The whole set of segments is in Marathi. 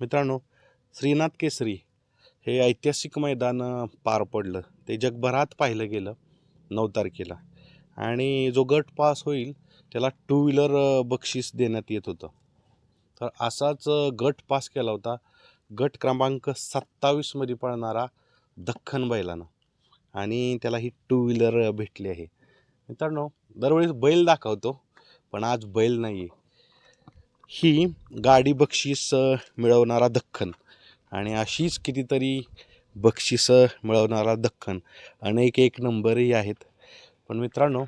मित्रांनो श्रीनाथ केसरी हे ऐतिहासिक मैदान पार पडलं. ते जगभरात पाहिलं गेलं नऊ तारखेला. आणि जो गट पास होईल त्याला टू व्हीलर बक्षीस देण्यात येत होतं. तर असाच गट पास केला होता. गट क्रमांक सत्तावीसमध्ये पळणारा दख्खन बैलानं. आणि त्याला ही टू व्हीलर भेटली आहे. मित्रांनो दरवेळेस बैल दाखवतो पण आज बैल नाही आहे ही गाडी बक्षीस मिळवणारा दख्खन. आणि अशीच कितीतरी बक्षिसं मिळवणारा दख्खन. अनेक एक नंबरही आहेत. पण मित्रांनो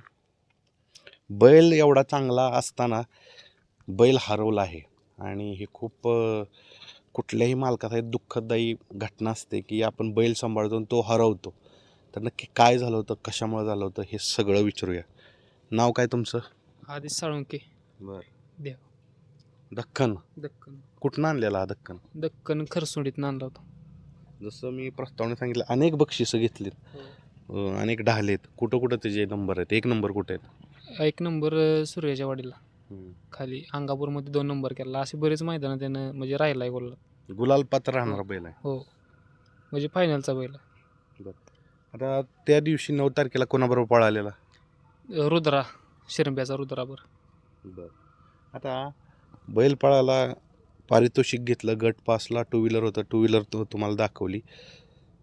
बैल एवढा चांगला असताना बैल हरवला आहे. आणि हे खूप कुठल्याही मालकाचा एक दुःखदायी घटना असते की आपण बैल सांभाळतो तो हरवतो. तर नक्की काय झालं होतं कशामुळे झालं होतं हे सगळं विचारूया. नाव काय तुमचं? आधी साळुंके. बरं. देव. दख्खन. दक्कन कुठनं आणलेला हा दख्खन? दक्कन खरसुंडीत आणला होता. जसं मी प्रस्तावने सांगितलं अनेक बक्षिसं घेतलीत. अं, अनेक ढालेत. कुठं कुठं त्याचे नंबर आहेत? एक नंबर कुठे आहेत? एक नंबर अं, सूर्याच्या वाडीला. खाली अंगापूरमध्ये दोन नंबर केला. असे बरेच मैदान त्यानं म्हणजे राहिलाय गोलला. गुलाल पात्र राहणारा बैल आहे. हो. म्हणजे फायनलचा बैल. आता त्या दिवशी नऊ तारखेला कोणाबरोबर पळालेला? रुद्रा शिरंब्याचा रुद्राबर आता बैल पळाला पारितोषिक घेतलं गट पासला टू व्हीलर होतं टू व्हीलर तुम्हाला दाखवली.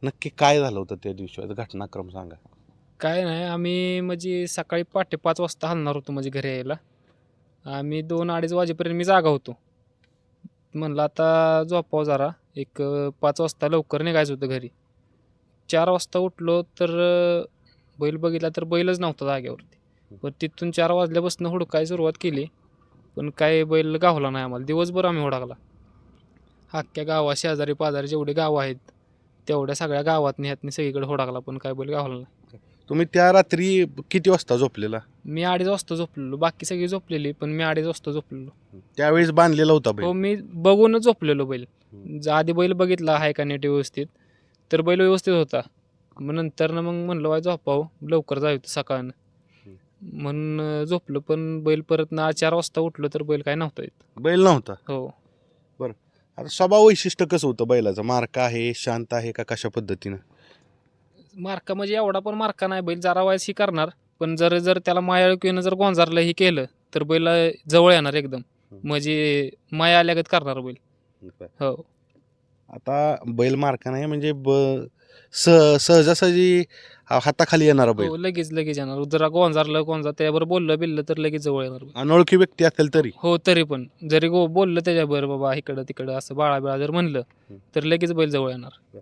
नक्की काय झालं होतं त्या दिवशी? आता घटनाक्रम सांगा. काय नाही आम्ही म्हणजे सकाळी पहाटे पाच वाजता हलणार होतो म्हणजे घरी यायला. आम्ही दोन अडीच वाजेपर्यंत मी जागा होतो. म्हणलं आता झोपाव जरा. एक पाच वाजता लवकर निघायचं होतं घरी. चार वाजता उठलो तर बैल बघितला तर बैलच नव्हता जागेवरती. पण तिथून चार वाजल्यापासून हुडकाय सुरुवात केली. पण काय बैल गावला नाही आम्हाला. दिवसभर आम्ही हुडकला. अख्ख्या गावा शेजारी पाजारी जेवढे गावं आहेत तेवढ्या सगळ्या गावात ह्यातनी सगळीकडे हुडकला पण काय बैल गावला नाही. तुम्ही त्या रात्री किती वाजता झोपलेला? मी अडीच वाजता झोपलेलो. बाकी सगळी झोपलेली पण मी अडीच वाजता झोपलेलो. त्यावेळेस बांधलेला होता हो मी बघूनच झोपलेलो बैल. ज- आधी बैल बघितला आहे का नीट व्यवस्थित तर बैल व्यवस्थित होता. मग नंतर ना मग म्हणलं वाय झोपाव. लवकर जायचं सकाळनं. म्हणून झोपलो. पण बैल परत ना चार वाजता उठलो तर बैल काय नव्हता येत. बैल नव्हता? हो. आता स्वभाव वैशिष्ट्य कसं होतं बैलाचं? मार्का आहे शांत आहे का कशा पद्धतीनं? मार्का म्हणजे एवढा पण मार्का नाही. बैल जरा वायस ही करणार. पण जर जर त्याला मायाळकीनं जर गोंजारलं ही केलं तर बैल जवळ येणार एकदम. म्हणजे माया आल्यागत करणार बैल. हो. आता बैल मार्का नाही म्हणजे ब सह सहजासहजी हा- हाताखाली येणारा बैल. हो लगेच लगेच येणार. जरा गोंजारलं गोंजार. त्याच्याबरोबर बोललं बिललं तर लगेच जवळ येणार बैल. अनोळखी व्यक्ती असेल तरी. हो तरी पण. जरी गो बोललं त्याच्याबरोबर बाबा इकडं तिकडं असं बाळा बिळा जर म्हणलं हं. तर लगेच बैल जवळ येणार.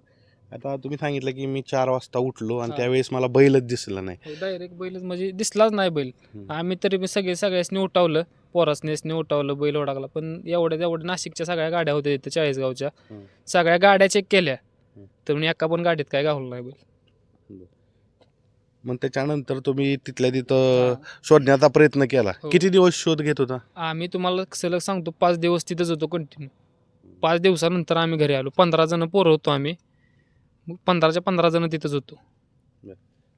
आता तुम्ही सांगितलं की मी चार वाजता उठलो आणि हा. त्यावेळेस मला बैलच दिसला नाही. डायरेक्ट बैलच म्हणजे दिसलाच नाही बैल. हं. आम्ही तरी बी सगळे सगळ्यासनी उठावलं. पोरासनेसनी उठावलं बैल ओढाकला पण एवढ्या एवढ्या नाशिकच्या सगळ्या गाड्या होत्या तिथं चाळीसगावच्या. हं. सगळ्या गाड्या चेक केल्या. हं. तर म्हणजे एका पण गाडीत काय गावलं नाही बैल. मग त्याच्यानंतर तुम्ही तिथल्या तिथं शोधण्याचा प्रयत्न केला. हो. किती दिवस शोध घेत होता? आम्ही तुम्हाला सलग सांगतो पाच दिवस तिथंच होतो कंटिन्यू पाच दिवसानंतर आम्ही घरी आलो. पंधरा जण पोरं होतो आम्ही. मग पंधराच्या पंधरा जण तिथंच होतो.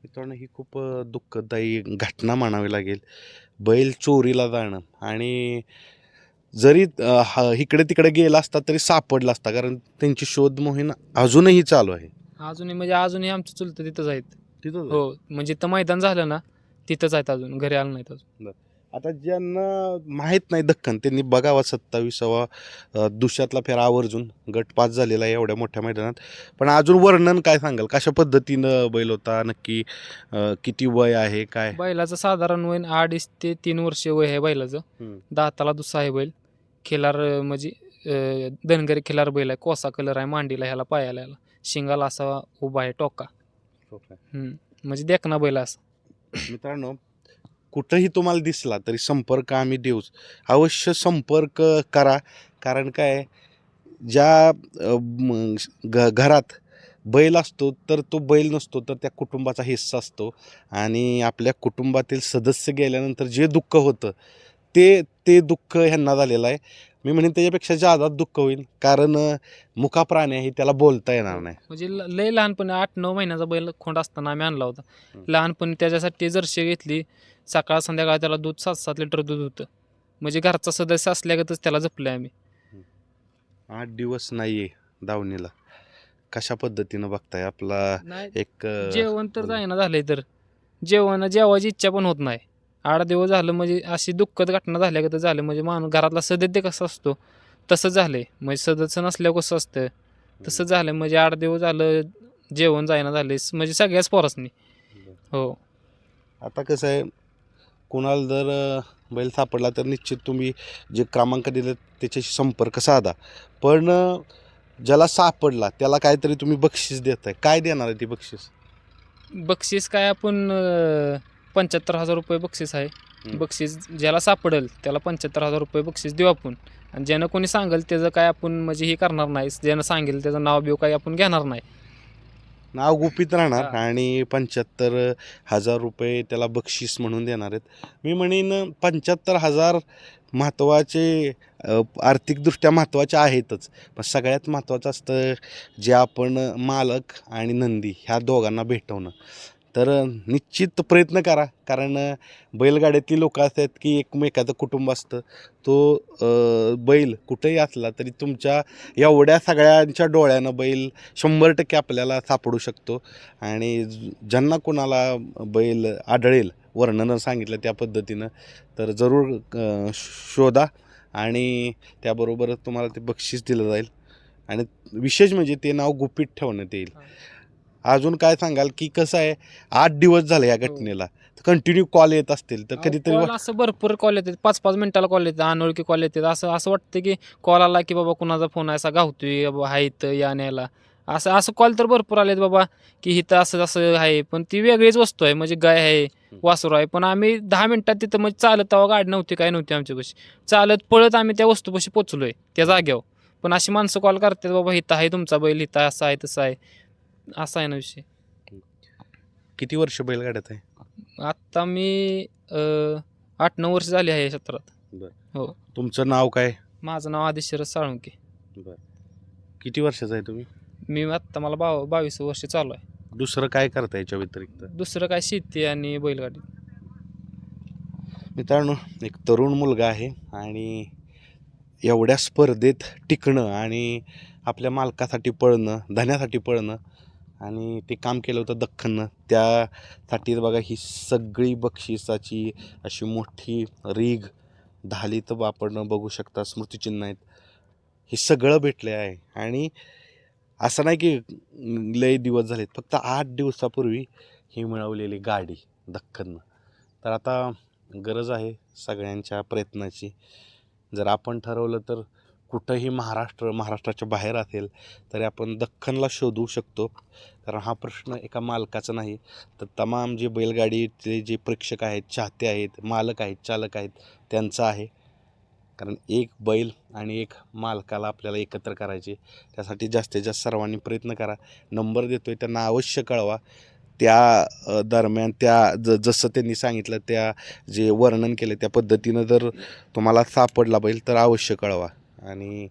मित्रांनो ही खूप अ, दुःखदायी घटना म्हणावी लागेल. बैल चोरीला जाणं आणि जरी अ, हा- इकडे तिकडे गेला असता तरी सापडला असता कारण त्यांची शोध मोहीम अजूनही चालू आहे. अजूनही म्हणजे अजूनही आमचं चुलतं तिथंच आहेत. तिथं हो म्हणजे तर मैदान झालं ना तिथंच आहेत अजून घरी आलं नाहीत अजून. आता ज्यांना माहीत नाही दख्खन त्यांनी बघावा सत्तावीसावा अ, दुसऱ्यातला फेरा आवर्जून गट पास झालेला आहे एवढ्या मोठ्या मैदानात. पण अजून वर्णन काय सांगाल? कशा पद्धतीनं बैल होता नक्की अ, किती वय आहे काय? बैलाचं साधारण वय अडीच ते तीन वर्ष वय आहे बैलाचं. हम्म. दाताला दुसरा आहे बैल. खिलार अं, म्हणजे अं, धनगरी खिलार बैल आहे. कोसा कलर आहे मांडीला ह्याला पायाला ह्याला. शिंगाला असा उभा आहे टोका. हम्म. म्हणजे देखना बैल असा. मित्रांनो कुठंही तुम्हाला दिसला तरी संपर्क आम्ही देऊच अवश्य संपर्क करा. कारण काय ज्या अ, म, घ घरात बैल असतो तर तो बैल नसतो तर त्या कुटुंबाचा हिस्सा असतो. आणि आपल्या कुटुंबातील सदस्य गेल्यानंतर जे दुःख होतं ते ते दुःख ह्यांना झालेलं आहे. मी म्हणेन त्याच्यापेक्षा जादा दुःख होईल. कारण मुका प्राणी आहे त्याला बोलता येणार नाही. म्हणजे ल- लय लहानपणी आठ नऊ महिन्याचा बैल खोंड असताना आम्ही आणला होता. हम्म. लहानपणी त्याच्यासाठी जर्शी घेतली. सकाळ संध्याकाळ त्याला दूध सात सात लिटर दूध होतं. म्हणजे घरचा सदस्य असल्यागतच त्याला जपलं आम्ही. आठ दिवस नाही आहे दावणीला. कशा पद्धतीनं बघताय? आपला नाही एक अं, जेवण तर. जाईना झालंय तर. जेवण जेवायची इच्छा पण होत नाही. आठ दिवस झालं म्हणजे अशी दुःखद घटना झाल्या का तर झालं म्हणजे माणूस घरातला सदस्य कसा असतो? तसं झालंय. म्हणजे सदस्य नसल्यावर कसं असतं? तसं झालं म्हणजे आठ दिवस झालं जेवण जायना झाले म्हणजे सगळ्याच पोरासनी. हो. आता कसं आहे कुणाला जर अं, बैल सापडला तर निश्चित तुम्ही जे क्रमांक दिले त्याच्याशी संपर्क साधा. पण अं, ज्याला सापडला त्याला काहीतरी तुम्ही बक्षीस देताय. काय देणार आहे ती बक्षीस? बक्षीस काय आपण पंच्याहत्तर हजार रुपये बक्षीस आहे. बक्षीस ज्याला सापडेल त्याला पंच्याहत्तर हजार रुपये बक्षीस देऊ आपण. आणि ज्यानं कोणी सांगेल त्याचं काय आपण म्हणजे हे करणार नाही. ज्यानं सांगेल त्याचं नाव बिव काही आपण घेणार नाही. नाव गुपित राहणार. आणि पंच्याहत्तर हजार रुपये त्याला बक्षीस म्हणून देणार आहेत. मी म्हणेन पंच्याहत्तर हजार महत्त्वाचे आर्थिकदृष्ट्या महत्त्वाचे आहेतच. पण सगळ्यात महत्त्वाचं असतं जे आपण मालक आणि नंदी ह्या दोघांना भेटवणं. तर निश्चित प्रयत्न करा. कारण बैलगाड्यातली लोक असतात की एकमेकाचं कुटुंब असतं. तो बैल कुठेही असला तरी तुमच्या एवढ्या सगळ्यांच्या डोळ्यानं बैल शंभर टक्के आपल्याला सापडू शकतो. आणि ज्यांना कोणाला बैल आढळेल वर्णनं सांगितलं त्या पद्धतीनं तर जरूर शोधा. आणि त्याबरोबरच तुम्हाला ते बक्षीस दिलं जाईल. आणि विशेष म्हणजे ते नाव गुपित ठेवण्यात येईल. अजून काय सांगाल की कसं आहे? आठ दिवस झाले या घटनेला. कंटिन्यू कॉल येत असतील तर कधीतरी वा- असं भरपूर कॉल येतात. पाच पाच मिनिटाला कॉल येतात अनोळखी कॉल येतात. असं असं वाटतं की कॉल आला की बाबा कुणाचा फोन आहे असा गावतोय बाबा आहे इथं या न्यायला असं असं कॉल तर भरपूर आलेत बाबा की इथं असं असं आहे. पण ती वेगळीच वस्तू आहे. म्हणजे गाय आहे वासरू आहे. पण आम्ही दहा मिनिटात तिथं म्हणजे चालत तेव्हा गाडी नव्हती काय नव्हती आमच्यापाशी चालत पळत आम्ही त्या वस्तूपाशी पोचलोय त्या जाग्यावर पण अशी माणसं कॉल करतात बाबा इथं आहे तुमचा बैल इथं असं आहे तसं आहे. असा आहे ना विषय. किती वर्ष बैलगाड्यात आहे? आत्ता मी अं, आठ नऊ वर्ष झाली आहे या क्षेत्रात. तुमचं नाव काय? माझं नाव आदिशरथ साळुंके. किती वर्षाचं आहे तुम्ही? मी आत्ता मला बाव बावीस वर्ष चालू आहे. दुसरं काय करता याच्या व्यतिरिक्त? दुसरं काय शेती आणि बैलगाडी. मित्रांनो एक तरुण मुलगा आहे आणि एवढ्या स्पर्धेत टिकणं आणि आपल्या मालकासाठी पळणं धन्यासाठी पळणं आणि ते काम केलं होतं दख्खननं. त्यासाठी बघा ही सगळी बक्षिसाची अशी मोठी रीग धाली तर आपण बघू शकता स्मृतिचिन्ह आहेत. हे सगळं भेटले आहे. आणि असं नाही की लय दिवस झालेत फक्त आठ दिवसापूर्वी ही मिळवलेली गाडी दख्खननं. तर आता गरज आहे सगळ्यांच्या प्रयत्नाची. जर आपण ठरवलं तर कुठंही महाराष्ट्र महाराष्ट्राच्या बाहेर असेल तरी आपण दख्खनला शोधू शकतो. कारण हा प्रश्न एका मालकाचा नाही तर तमाम जे बैलगाडीचे जे प्रेक्षक आहेत चाहते आहेत मालक आहेत चालक आहेत त्यांचा आहे. कारण एक बैल आणि एक मालकाला आपल्याला एकत्र करायचे त्यासाठी जास्तीत जास्त सर्वांनी प्रयत्न करा. नंबर देतो आहे त्यांना अवश्य कळवा. त्या दरम्यान त्या ज जसं त्यांनी सांगितलं त्या जे वर्णन केले त्या पद्धतीनं जर तुम्हाला सापडला बैल तर अवश्य कळवा. आणि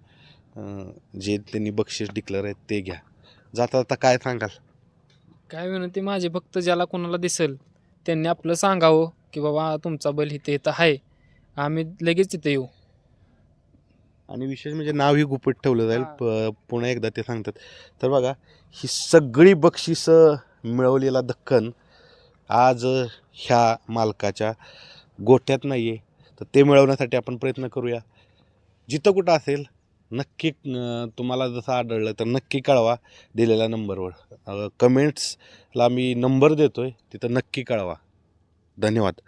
जे त्यांनी बक्षीस डिक्लेअर आहेत ते घ्या. जाता जाता काय सांगाल? काय विनंती माझी फक्त ज्याला कोणाला दिसेल त्यांनी आपलं सांगावं की बाबा तुमचा बैल इथे इथं आहे. आम्ही लगेच तिथे येऊ. आणि विशेष म्हणजे नावही गुपित ठेवलं जाईल. हा. प पुन्हा एकदा ते सांगतात. तर बघा ही सगळी बक्षिसं मिळवलेला दख्खन आज ह्या मालकाच्या गोट्यात नाही आहे तर ते मिळवण्यासाठी आपण प्रयत्न करूया. जिथं कुठं असेल नक्की तुम्हाला जसं आढळलं तर नक्की कळवा दिलेल्या नंबरवर. कमेंट्सला मी नंबर देतो आहे तिथं नक्की कळवा. धन्यवाद.